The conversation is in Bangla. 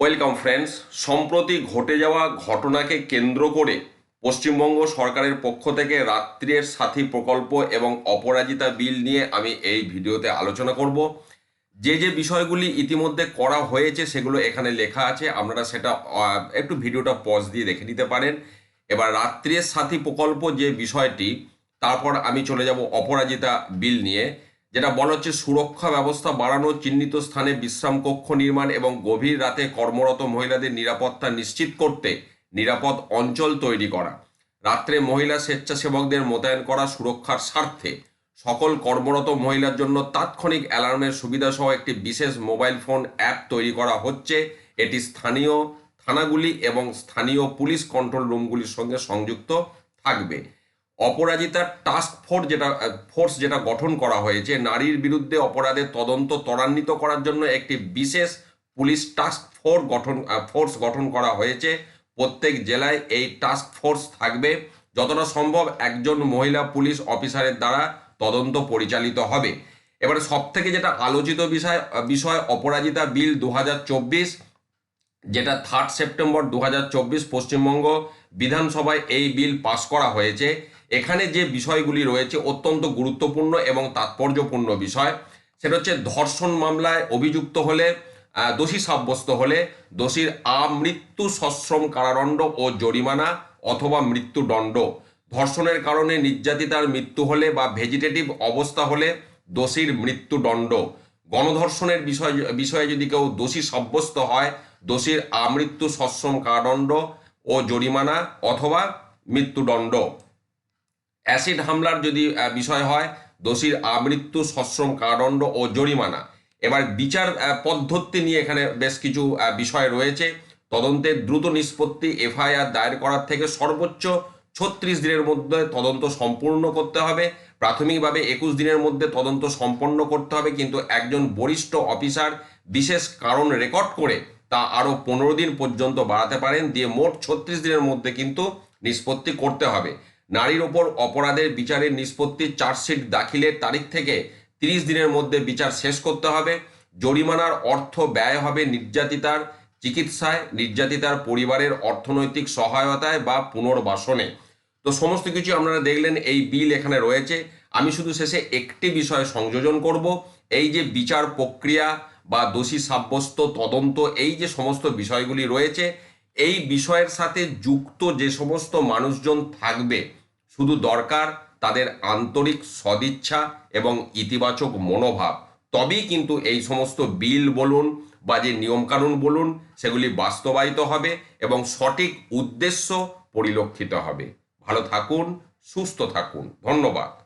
ওয়েলকাম ফ্রেন্ডস সম্প্রতি ঘটে যাওয়া ঘটনাকে কেন্দ্র করে পশ্চিমবঙ্গ সরকারের পক্ষ থেকে রাত্রির সাথী প্রকল্প এবং অপরাজিতা বিল নিয়ে আমি এই ভিডিওতে আলোচনা করব। যে যে বিষয়গুলি ইতিমধ্যে করা হয়েছে, সেগুলো এখানে লেখা আছে। আপনারা সেটা একটু ভিডিওটা পজ দিয়ে দেখে নিতে পারেন। এবার রাত্রির সাথী প্রকল্প যে বিষয়টি, তারপর আমি চলে যাব অপরাজিতা বিল নিয়ে। যেটা বলা হচ্ছে সুরক্ষা ব্যবস্থা বাড়ানো, চিহ্নিত স্থানে বিশ্রাম কক্ষ নির্মাণ এবং গভীর রাতে কর্মরত মহিলাদের নিরাপত্তা নিশ্চিত করতে নিরাপদ অঞ্চল তৈরি করা। রাত্রে মহিলা স্বেচ্ছাসেবকদের মোতায়েন করা সুরক্ষার স্বার্থে। সকল কর্মরত মহিলার জন্য তাৎক্ষণিক অ্যালার্মের সুবিধা সহ একটি বিশেষ মোবাইল ফোন অ্যাপ তৈরি করা হচ্ছে। এটি স্থানীয় থানাগুলি এবং স্থানীয় পুলিশ কন্ট্রোল রুমগুলির সঙ্গে সংযুক্ত থাকবে। অপরাজিতার টাস্ক ফোর্স যেটা ফোর্স যেটা গঠন করা হয়েছে, নারীর বিরুদ্ধে অপরাধের তদন্ত ত্বরান্বিত করার জন্য একটি বিশেষ পুলিশ টাস্ক ফোর্স গঠন ফোর্স গঠন করা হয়েছে। প্রত্যেক জেলায় এই টাস্ক ফোর্স থাকবে। যতটা সম্ভব একজন মহিলা পুলিশ অফিসারের দ্বারা তদন্ত পরিচালিত হবে। এবারে সব থেকে যেটা আলোচিত বিষয় বিষয়, অপরাজিতা বিল দু হাজার চব্বিশ, যেটা থার্ড সেপ্টেম্বর দু হাজার চব্বিশ পশ্চিমবঙ্গ বিধানসভায় এই বিল পাশ করা হয়েছে। এখানে যে বিষয়গুলি রয়েছে অত্যন্ত গুরুত্বপূর্ণ এবং তাৎপর্যপূর্ণ বিষয়, সেটা হচ্ছে ধর্ষণ মামলায় অভিযুক্ত হলে দোষী সাব্যস্ত হলে দোষীর আমৃত্যু সশ্রম কারাদণ্ড ও জরিমানা অথবা মৃত্যুদণ্ড ধর্ষণের কারণে নির্যাতিতার মৃত্যু হলে বা ভেজিটেটিভ অবস্থা হলে দোষীর মৃত্যুদণ্ড গণধর্ষণের বিষয়, বিষয়ে যদি কেউ দোষী সাব্যস্ত হয়, দোষীর আমৃত্যু সশ্রম কারাদণ্ড ও জরিমানা অথবা মৃত্যুদণ্ড অ্যাসিড হামলার যদি বিষয় হয়, দোষীর আমৃত্যু, সশ্রম, কারাদণ্ড ও জরিমানা। এবার বিচার পদ্ধতি নিয়ে এখানে বেশ কিছু বিষয় রয়েছে। তদন্তের দ্রুত নিষ্পত্তি এফআইআর দায়ের করার থেকে সর্বোচ্চ ছত্রিশ দিনের মধ্যে তদন্ত সম্পূর্ণ করতে হবে। প্রাথমিকভাবে একুশ দিনের মধ্যে তদন্ত সম্পন্ন করতে হবে, কিন্তু একজন বরিষ্ঠ অফিসার বিশেষ কারণ রেকর্ড করে তা আরও পনেরো দিন পর্যন্ত বাড়াতে পারেন। দিয়ে মোট ছত্রিশ দিনের মধ্যে কিন্তু নিষ্পত্তি করতে হবে। নারীর ওপর অপরাধের বিচারের নিষ্পত্তি চার্জশিট দাখিলের তারিখ থেকে তিরিশ দিনের মধ্যে বিচার শেষ করতে হবে। জরিমানার অর্থ ব্যয় হবে নির্যাতিতার চিকিৎসায়, নির্যাতিতার পরিবারের অর্থনৈতিক সহায়তায় বা পুনর্বাসনে। তো সমস্ত কিছু আপনারা দেখলেন, এই বিল এখানে রয়েছে। আমি শুধু শেষে একটি বিষয় সংযোজন করব। এই যে বিচার প্রক্রিয়া বা দোষী সাব্যস্ত তদন্ত, এই যে সমস্ত বিষয়গুলি রয়েছে এই বিষয়ের সাথে যুক্ত যে সমস্ত মানুষজন থাকবে, শুধু দরকার তাদের আন্তরিক সদিচ্ছা এবং ইতিবাচক মনোভাব। তবেই কিন্তু এই সমস্ত বিল বলুন বা যে নিয়মকানুন বলুন, সেগুলি বাস্তবায়িত হবে এবং সঠিক উদ্দেশ্য পরিলক্ষিত হবে। ভালো থাকুন, সুস্থ থাকুন। ধন্যবাদ।